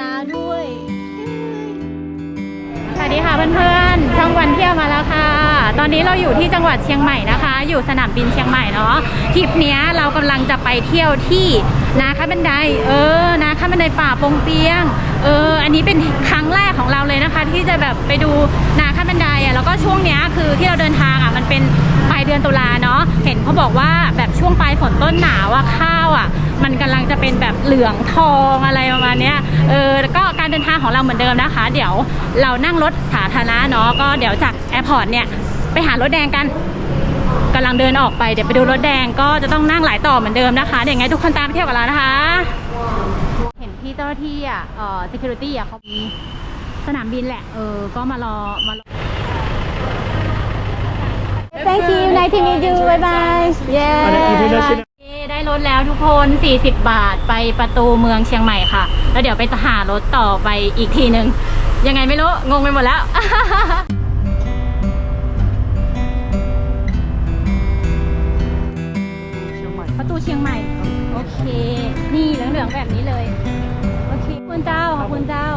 นาด้วย สวัสดีค่ะเพื่อนๆ ช่องวันเที่ยวมาแล้วค่ะ ตอนนี้เราอยู่ที่จังหวัดเชียงใหม่นะคะ อยู่สนามบินเชียงใหม่เนาะ ทริปเนี้ยเรากำลังจะไปเที่ยวที่นาข้าบันได เออ นาข้าบันไดป่าปงเปียง เออ อันนี้เป็นครั้งแรกของเราเลยนะคะ ที่จะแบบไปดูนาข้าบันไดอะแล้วก็ช่วงเนี้ยคือที่เราเดินทางอะมันเป็นปลายเดือนตุลาเนาะ เห็นเขาบอกว่าแบบช่วงปลายฝนต้นหนาวอะข้าวอะ มันกำลังจะเป็นแบบเหลืองทองอะไรประมาณเนี้ยเออแล้วก็การเดินทางของเราเหมือนเดิมนะคะ เดี๋ยวเรานั่งรถสาธารณะเนาะก็เดี๋ยวจากแอร์พอร์ตเนี่ยไปหารถแดงกันกำลังเดินออกไปเดี๋ยวไปดูรถแดงก็จะต้องนั่งหลายต่อเหมือนเดิมนะคะเดี๋ยวยังไงทุกคนตามไปเที่ยวกับเรานะคะ เห็นพี่เจ้าหน้าที่อะเอ่อ security อะเขามีสนามบินแหละเออก็มารอมารอ Thank you nice to meet you bye bye yeah ได้ รถแล้วทุกคน 40 บาทไปประตูเมืองเชียงใหม่ค่ะ แล้วเดี๋ยวไปหารถต่อไปอีกทีหนึ่งยังไงไม่รู้ งงไปหมดแล้วประตูเชียงใหม่ โอเค นี่เหลืองๆแบบนี้เลย โอเคคุณเจ้าขอบคุณเจ้า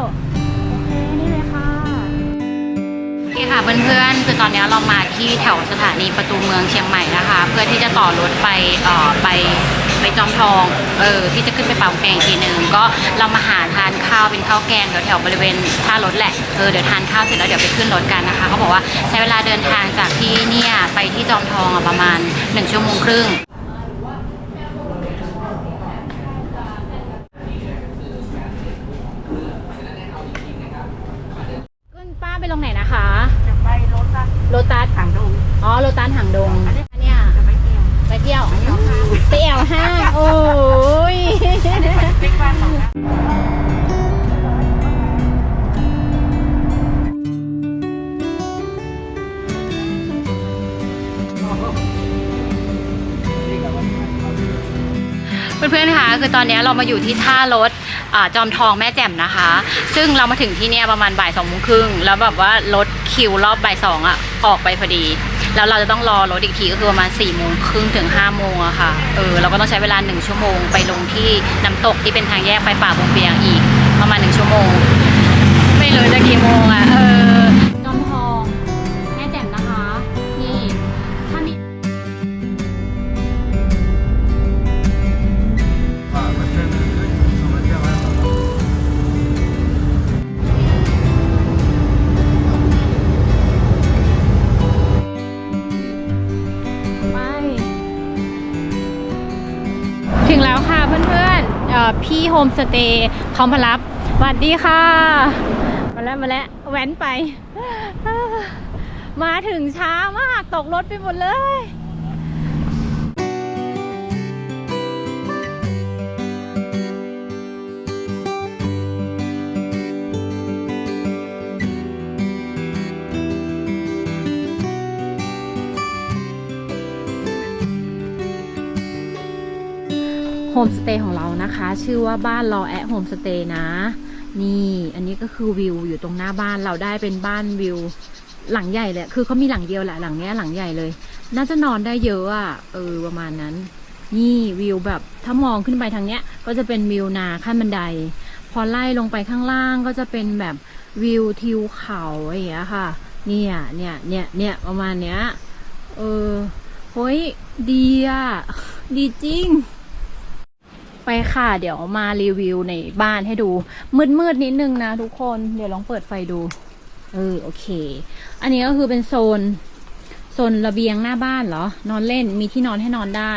อเคค่ะเพื่อนๆคือตอนนี้เรามาที่แถวสถานีประตูเมืองเชียงใหม่นะคะ เพื่อที่จะต่อรถไปเอ่อไปไปจอมทองเออที่จะขึ้นไปป่าแปงอีกทีหนึ่งก็เรามาหาทานข้าวเป็นข้าวแกงแถวๆบริเวณท่ารถแหละเออเดี๋ยวทานข้าวเสร็จแล้วเดี๋ยวไปขึ้นรถกันนะคะเขาบอกว่าใช้เวลาเดินทางจากที่เนี่ยไปที่จอมทองอะประมาณ 1 ชั่วโมงครึ่ง ขึ้นป้าไปลงไหนนะคะ จะไปรถละโลตัสถังดง อ๋อ โลตัสหางดงอันเนี้ยจะไปเที่ยวไปเที่ยวไปแอวห้าง โอ้ย ติ๊กบ้านของนะ พื่อนๆคะคือตอนนี้เรามาอยู่ที่ท่ารถอจอมทองแม่แจ่มนะคะ ซึ่งเรามาถึงที่เนี่ยประมาณบ่ายสองโมงครึ่งแล้วแบบว่ารถคิวรอบบ่ายสองอะออกไปพอดี แล้วเราจะต้องรอรถอีกทีก็คือประมาณ4ี่โมงครึ่งถึง5้าโมงอะค่ะเออเราก็ต้องใช้เวลา1ชั่วโมงไปลงที่น้ำตกที่เป็นทางแยกไปป่าบงเปียงอีก ประมาณ1ชั่วโมง ไม่รู้จะกี่โมงอะ เพื่อนๆพี่โฮมสเตย์เขามารับสวัสดีค่ะ มาแล้วมาแล้วแว้นไป มาถึงช้ามากตกรถไปหมดเลย โฮมสเตย์ของเรานะคะ ชื่อว่าบ้านรอแอะโฮมสเตย์นะ นี่อันนี้ก็คือวิวอยู่ตรงหน้าบ้านเราได้เป็นบ้านวิวหลังใหญ่เลยคือเขามีหลังเดียวแหละหลังเนี้ยหลังใหญ่เลย น่าจะนอนได้เยอะอะเออประมาณนั้น นี่วิวแบบถ้ามองขึ้นไปทางเนี้ย ก็จะเป็นวิวนาขั้นบันได พอไล่ลงไปข้างล่างก็จะเป็นแบบวิวทิวเขาอย่างเงี้ยค่ะ เนี่ยเนี่ยเนี่ยเนี่ยประมาณเนี้ยเออเฮ้ยดีอะดีจริง ไปค่ะ เดี๋ยวมารีวิวในบ้านให้ดู มืดๆนิดนึงนะทุกคนเดี๋ยวลองเปิดไฟดู เออโอเค อันนี้ก็คือเป็นโซน โซนระเบียงหน้าบ้านเหรอ นอนเล่นมีที่นอนให้นอนได้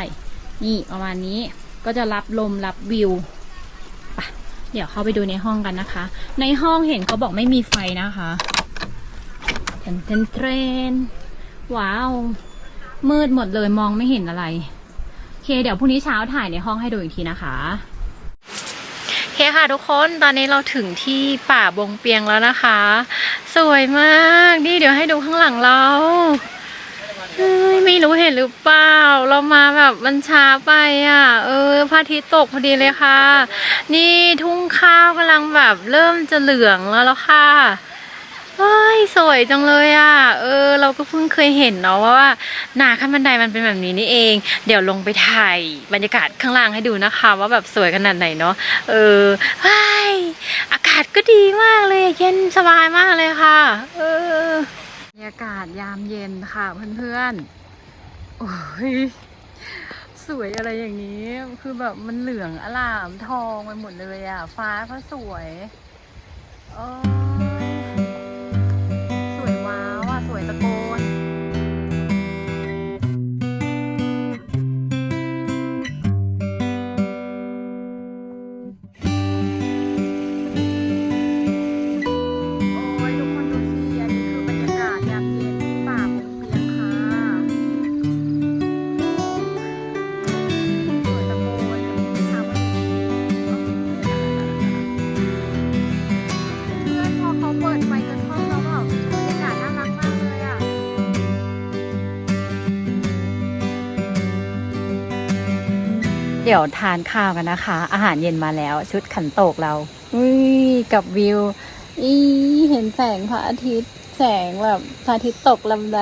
นี่ประมาณนี้ก็จะรับลมรับวิวไปเดี๋ยวเข้าไปดูในห้องกันนะคะ ในห้องเห็นเขาบอกไม่มีไฟนะคะเทรนเทรนว้าว มืดหมดเลยมองไม่เห็นอะไร เคเดี๋ยวพรุ่งนี้เช้าถ่ายในห้องให้ดูอีกทีนะคะโอเคค่ะทุกคนตอนนี้เราถึงที่ป่าบงเปียงแล้วนะคะ สวยมากนี่เดี๋ยวให้ดูข้างหลังเราไม่รู้เห็นหรือเปล่า เรามาแบบมันช้าไปอะ เออพระอาทิตย์ตกพอดีเลยค่ะ นี่ทุ่งข้าวกำลังแบบเริ่มจะเหลืองแล้วแล้วค่ะ ยสวยจังเลยอะ เออ เราก็เพิ่งเคยเห็นเนาะว่าว่าหนาขั้นบันไดมันเป็นแบบนี้นี่เอง เดี๋ยวลงไปถ่ายบรรยากาศข้างล่างให้ดูนะคะ ว่าแบบสวยขนาดไหนเนาะเออว้ายอาศก็ดีมากเลย เย็นสบายมากเลยค่ะ เออบรรยากาศยามเย็นค่ะเพื่อนๆโอ้ยสวยอะไรอย่างนี้ คือแบบมันเหลืองอลามทองไปหมดเลยอะ ฟ้าก็สวยโอ้ ว้าวอะสวยตะโกน เดี๋ยวทานข้าวกันนะคะ อาหารเย็นมาแล้ว ชุดขันโตกเราอุ้ยกับวิวอีเห็นแสงพระอาทิตย์ แสงแบบพระอาทิตย์ตกลำได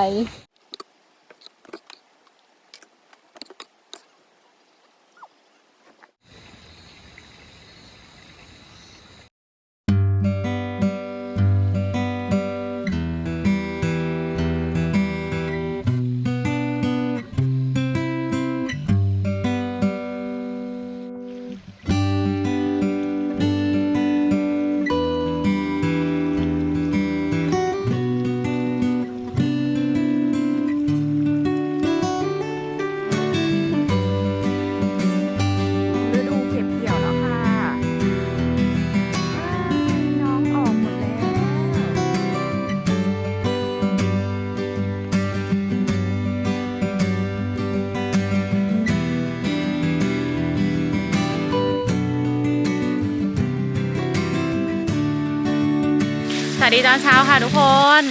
วัสดีตอนเช้าค่ะทุกคน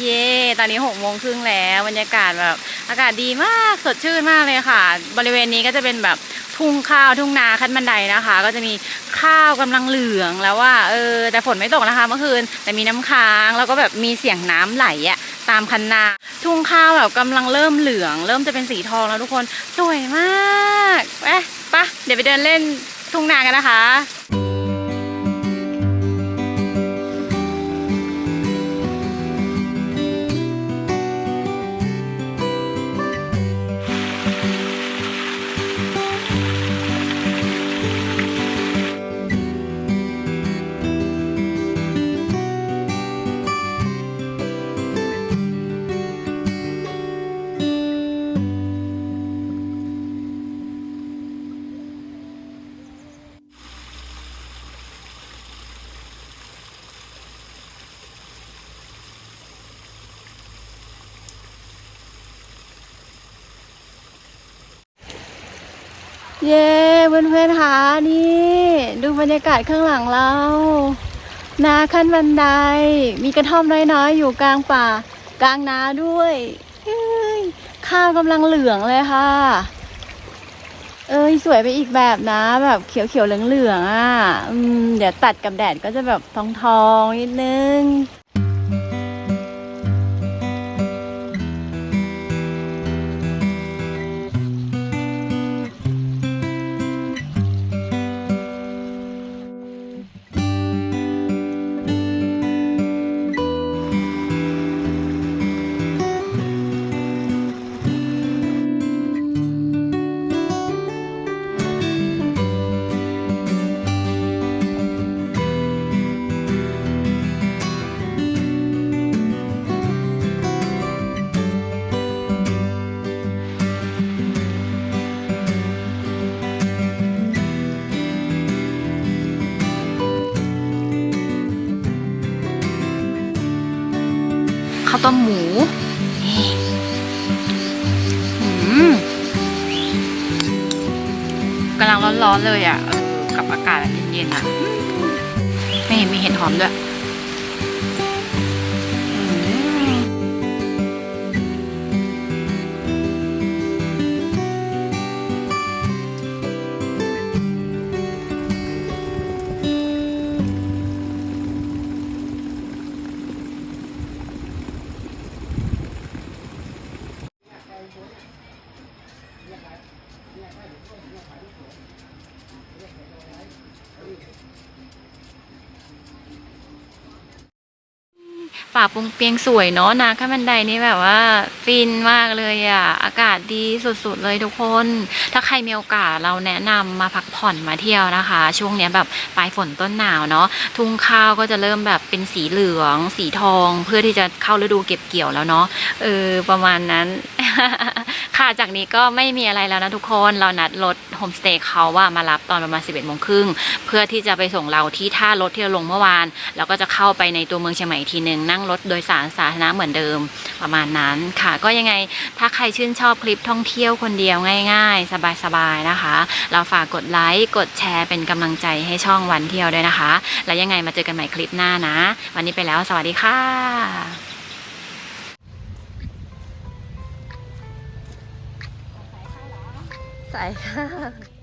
เย่ตอนนี้หกโมงครึ่งแล้วบรรยากาศแบบอากาศดีมากสดชื่นมากเลยค่ะ บริเวณนี้ก็จะเป็นแบบทุ่งข้าวทุ่งนาขั้นบันไดนะคะ ก็จะมีข้าวกำลังเหลืองแล้วว่าเออแต่ฝนไม่ตกนะคะเมื่อคืนแต่มีน้ำค้างแล้วก็แบบมีเสียงน้ำไหลอะตามคันนา ทุ่งข้าวแบบกำลังเริ่มเหลือง เริ่มจะเป็นสีทองแล้วทุกคนสวยมากไปปะเดี๋ยวไปเดินเล่นทุ่งนากันนะคะ เย้เพื่อนๆคะนี่ดูบรรยากาศข้างหลังเรา นาขั้นบันได มีกระท่อมน้อยๆ อยู่กลางป่า กลางนาด้วยเฮ้ยข้าวกำลังเหลืองเลยค่ะ เอ้ยสวยไปอีกแบบนะ แบบเขียวๆเหลืองๆอะเดี๋ยวตัดกับแดดก็จะแบบทองๆนิดนึง ข้าวต้มหมูนี่อืมกำลังร้อนๆเลยอะเออกับอากาศเย็นๆอะนี่มีเห็ดหอมด้วย ป่าปงเปียงสวยเนาะนาข้ามบันไดนี่แบบว่า ฟินมากเลยอะ่ะ อากาศดีสุดๆเลยทุกคน ถ้าใครมีโอกาสเราแนะนำมาพักผ่อนมาเที่ยวนะคะ ช่วงเนี้ยแบบปลายฝนต้นหนาวเนาะทุ่งข้าวก็จะเริ่มแบบเป็นสีเหลือง สีทอง เพื่อที่จะเข้าฤดูเก็บเกี่ยวแล้วเนาะเออประมาณนั้น ค่ะจากนี้ก็ไม่มีอะไรแล้วนะทุกคนเรานัดรถโฮมสเตย์เขาว่ามารับตอนประมาณ 11โมงครึ่งเพื่อที่จะไปส่งเราที่ท่ารถที่เราลงเมื่อวาน แล้วก็จะเข้าไปในตัวเมืองเชียงใหม่อีกทีหนึ่งนั่งรถโดยสารสาธารณะเหมือนเดิมประมาณนั้นค่ะ ก็ยังไงถ้าใครชื่นชอบคลิปท่องเที่ยวคนเดียวง่าย ๆ สบายๆนะคะ เราฝากกดไลค์กดแชร์เป็นกำลังใจให้ช่องวันเที่ยวด้วยนะคะ แล้วยังไงมาเจอกันใหม่คลิปหน้านะ วันนี้ไปแล้วสวัสดีค่ะ ใส่ค่ะ